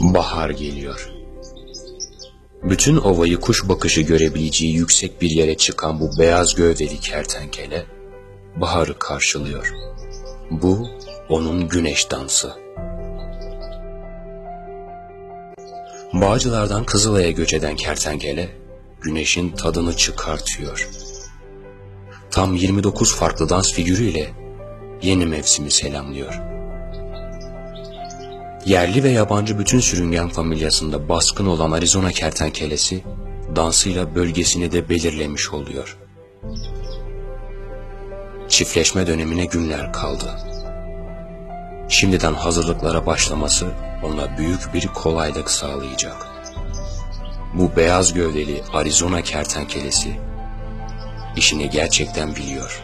Bahar geliyor. Bütün ovayı kuş bakışı görebileceği yüksek bir yere çıkan bu beyaz gövdeli kertenkele baharı karşılıyor. Bu onun güneş dansı. Bağcılardan Kızılay'a göç eden kertenkele güneşin tadını çıkartıyor. Tam 29 farklı dans figürüyle yeni mevsimi selamlıyor. Yerli ve yabancı bütün sürüngen familyasında baskın olan Arizona kertenkelesi dansıyla bölgesini de belirlemiş oluyor. Çiftleşme dönemine günler kaldı. Şimdiden hazırlıklara başlaması ona büyük bir kolaylık sağlayacak. Bu beyaz gövdeli Arizona kertenkelesi işini gerçekten biliyor.